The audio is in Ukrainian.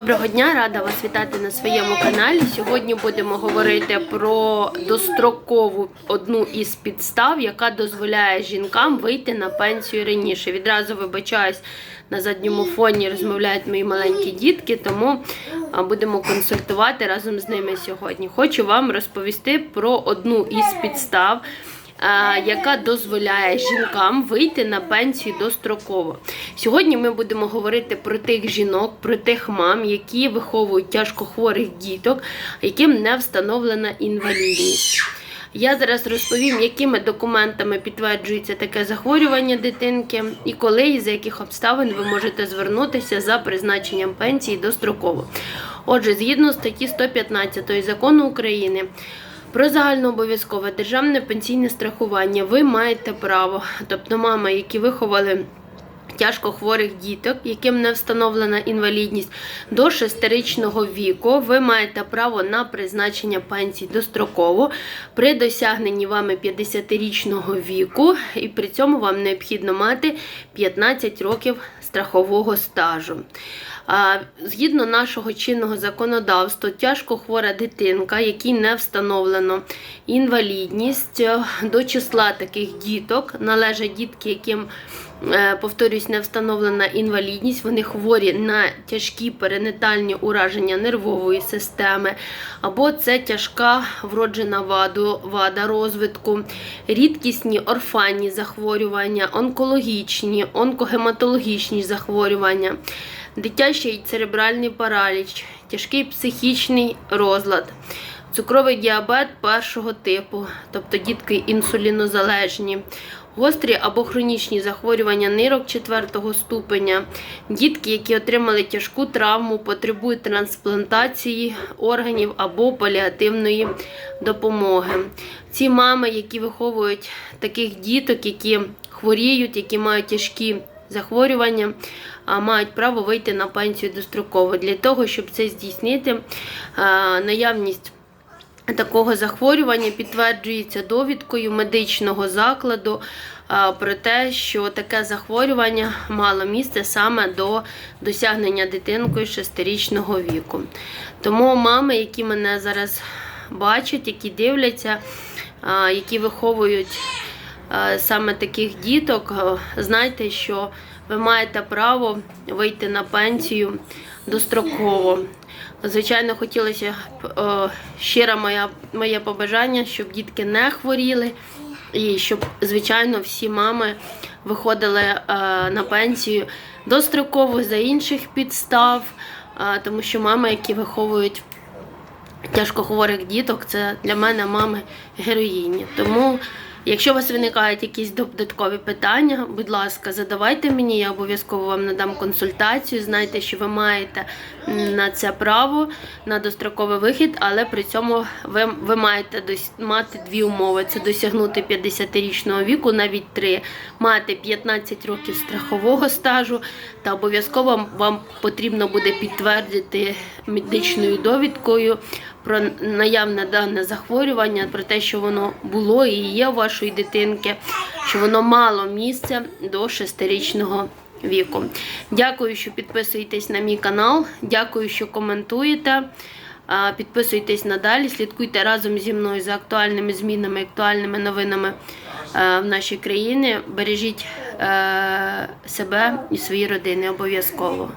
Доброго дня, рада вас вітати на своєму каналі. Сьогодні будемо говорити про дострокову одну із підстав, яка дозволяє жінкам вийти на пенсію раніше. Відразу вибачаюсь, на задньому фоні розмовляють мої маленькі дітки, тому будемо консультувати разом з ними сьогодні. Хочу вам розповісти про одну із підстав. Яка дозволяє жінкам вийти на пенсію достроково. Сьогодні ми будемо говорити про тих жінок, про тих мам, які виховують тяжкохворих діток, яким не встановлена інвалідність. Я зараз розповім, якими документами підтверджується таке захворювання дитинки, і коли і за яких обставин ви можете звернутися за призначенням пенсії достроково. Отже, згідно статті 115 закону України. Про загальнообов'язкове державне пенсійне страхування ви маєте право, тобто мами, які виховали тяжко хворих діток, яким не встановлена інвалідність до шестирічного віку, ви маєте право на призначення пенсій достроково при досягненні вами 50-річного віку, і при цьому вам необхідно мати 15 років страхового стажу. Згідно нашого чинного законодавства, тяжко хвора дитинка, якій не встановлено інвалідність, е, до числа таких діток належать дітки, яким е, повторюсь, не встановлена інвалідність. Вони хворі на тяжкі перинатальні ураження нервової системи, або це тяжка вроджена ваду, вада розвитку, рідкісні орфанні захворювання, онкологічні, онкогематологічні захворювання дитячий церебральний параліч, тяжкий психічний розлад, цукровий діабет першого типу, тобто дітки інсулінозалежні, гострі або хронічні захворювання нирок четвертого ступеня, дітки, які отримали тяжку травму, потребують трансплантації органів або паліативної допомоги. Ці мами, які виховують таких діток, які хворіють, які мають тяжкі захворювання, мають право вийти на пенсію достроково. Для того, щоб це здійснити, наявність такого захворювання підтверджується довідкою медичного закладу про те, що таке захворювання мало місце саме до досягнення дитинкою 6-річного віку. Тому мами, які мене зараз бачать, які дивляться, які виховують саме таких діток, е, знайте, що ви маєте право вийти на пенсію достроково. Звичайно, хотілося б е, щире моя, моє побажання, щоб дітки не хворіли, і щоб, звичайно, всі мами виходили е, на пенсію достроково за інших підстав, е, тому що мами, які виховують тяжкохворих діток, це для мене мами героїні. Тому, якщо у вас виникають якісь додаткові питання, будь ласка, задавайте мені, я обов'язково вам надам консультацію. Знайте, що ви маєте на це право на достроковий вихід, але при цьому ви, ви маєте дос, мати дві умови: це досягнути 50-річного віку, навіть три, мати 15 років страхового стажу, та обов'язково вам потрібно буде підтвердити медичною довідкою про наявне дане захворювання, про те, що воно було і є у вашої дитинки, що воно мало місця до 6-річного віку. Дякую, що підписуєтесь на мій канал. Дякую, що коментуєте. Підписуйтесь надалі, слідкуйте разом зі мною за актуальними змінами, актуальними новинами в нашій країні. Бережіть е, себе і свої родини обов'язково.